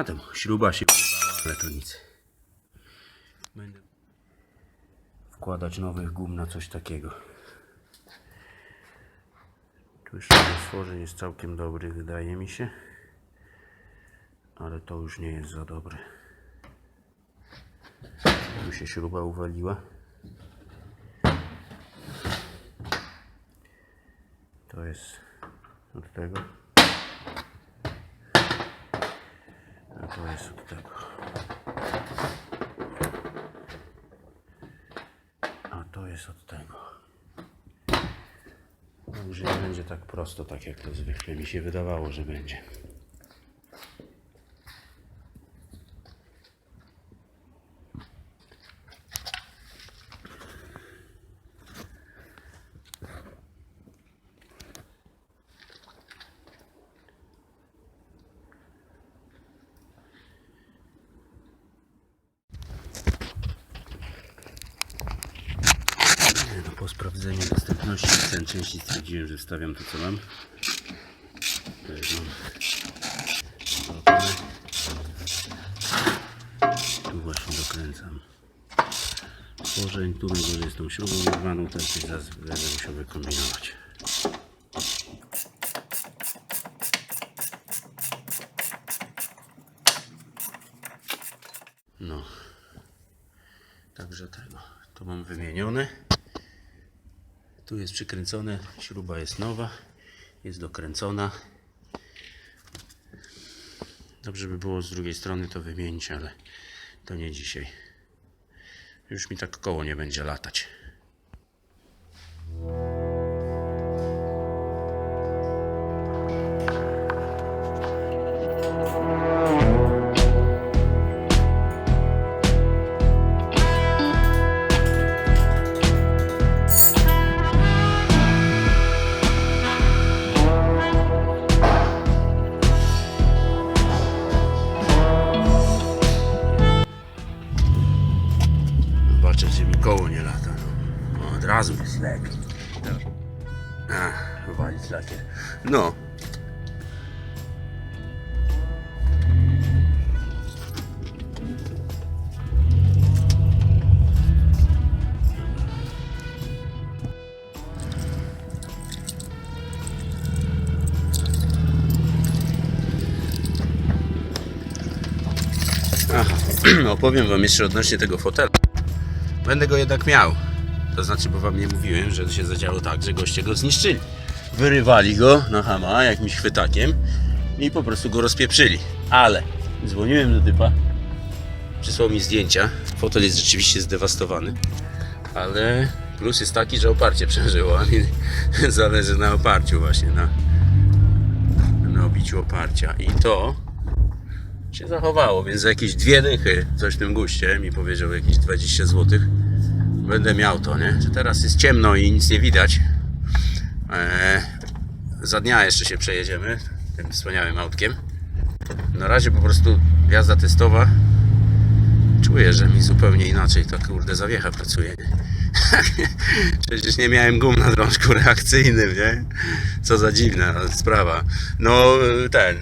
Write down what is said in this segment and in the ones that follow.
A tam śruba się wyrwała, ale to nic. Będę wkładać nowych gum na coś takiego. Tu jeszcze stworzeń jest całkiem dobry, wydaje mi się. Ale to już nie jest za dobre. Tu się śruba uwaliła. To jest od tego. A to jest od tego. A to jest od tego. Już nie będzie tak prosto, tak jak to zwykle mi się wydawało, że będzie. Nie, No, po sprawdzeniu dostępności cen części stwierdziłem, że wstawiam to co mam. Jest. Tu właśnie dokręcam korzeń, tu najgorzej jest tą śrubą urwaną, ten coś zaraz będę musiał wykombinować. No, także tego, to mam wymienione. Tu jest przykręcone, śruba jest nowa, jest dokręcona. Dobrze by było z drugiej strony to wymienić, ale to nie dzisiaj. Już mi tak koło nie będzie latać. Zobaczę, czy mi koło nie lata. No. No, od razu jest lepiej. A, walić lakier. No. Aha, opowiem wam jeszcze odnośnie tego fotela. Będę go jednak miał. To znaczy, bo wam nie mówiłem, że się zadziało tak, że goście go zniszczyli. Wyrywali go na hama jakimś chwytakiem i po prostu go rozpieprzyli. Ale dzwoniłem do typa, przysłał mi zdjęcia. Fotel jest rzeczywiście zdewastowany, ale plus jest taki, że oparcie przeżyło, zależy na oparciu właśnie, na, na obiciu oparcia. I to się zachowało, więc za jakieś dwie dychy, coś w tym guście, mi powiedział jakieś 20 zł, będę miał to, nie? Teraz jest ciemno i nic nie widać. Eee, za dnia jeszcze się przejedziemy tym wspaniałym autkiem. Na razie po prostu jazda testowa. Czuję, że mi zupełnie inaczej ta kurde zawiecha pracuje. Przecież nie miałem gum na drążku reakcyjnym, nie? Co za dziwna sprawa. No ten,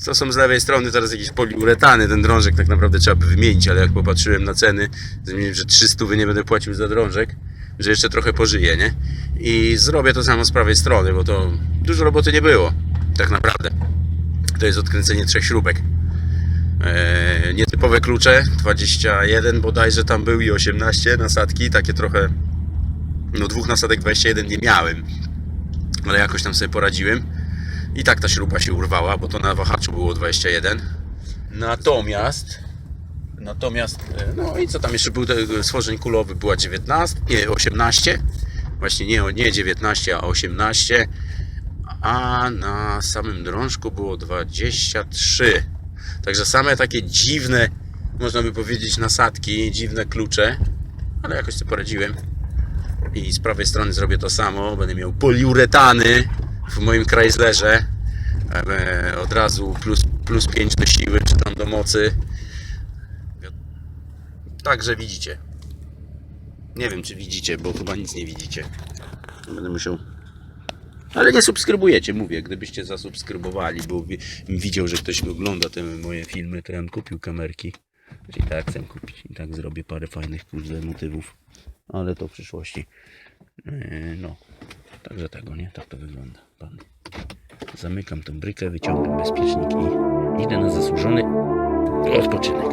co są z lewej strony teraz jakieś poliuretany, ten drążek tak naprawdę trzeba by wymienić, ale jak popatrzyłem na ceny, zmieniłem, że 300 nie będę płacił za drążek, że jeszcze trochę pożyję, nie? I zrobię to samo z prawej strony, bo to dużo roboty nie było, tak naprawdę. To jest odkręcenie trzech śrubek. E, nietypowe klucze, 21 bodajże tam był i 18 nasadki, takie trochę, no dwóch nasadek 21 nie miałem, ale jakoś tam sobie poradziłem. I tak ta śruba się urwała, bo to na wahaczu było 21. Natomiast, natomiast, e, no i co tam jeszcze był, te- stworzeń kulowy była 19, nie, 18. Właśnie nie, nie 19, a 18. A na samym drążku było 23. Także same takie dziwne, można by powiedzieć, nasadki, dziwne klucze, ale jakoś sobie poradziłem. I z prawej strony zrobię to samo. Będę miał poliuretany w moim Chryslerze. E, Od razu plus, plus 5 do siły, czy tam do mocy. Także widzicie. Nie wiem, czy widzicie, bo chyba nic nie widzicie. Będę musiał. Ale nie subskrybujecie, mówię. Gdybyście zasubskrybowali, bo wi- widział, że ktoś ogląda te moje filmy, to ja bym kupił kamerki. I tak chcę kupić. I tak zrobię parę fajnych kurde motywów. Ale to w przyszłości. Yy, No. Także tego, nie? Tak to wygląda. Pan. Zamykam tą brykę, wyciągam bezpiecznik i idę na zasłużony odpoczynek.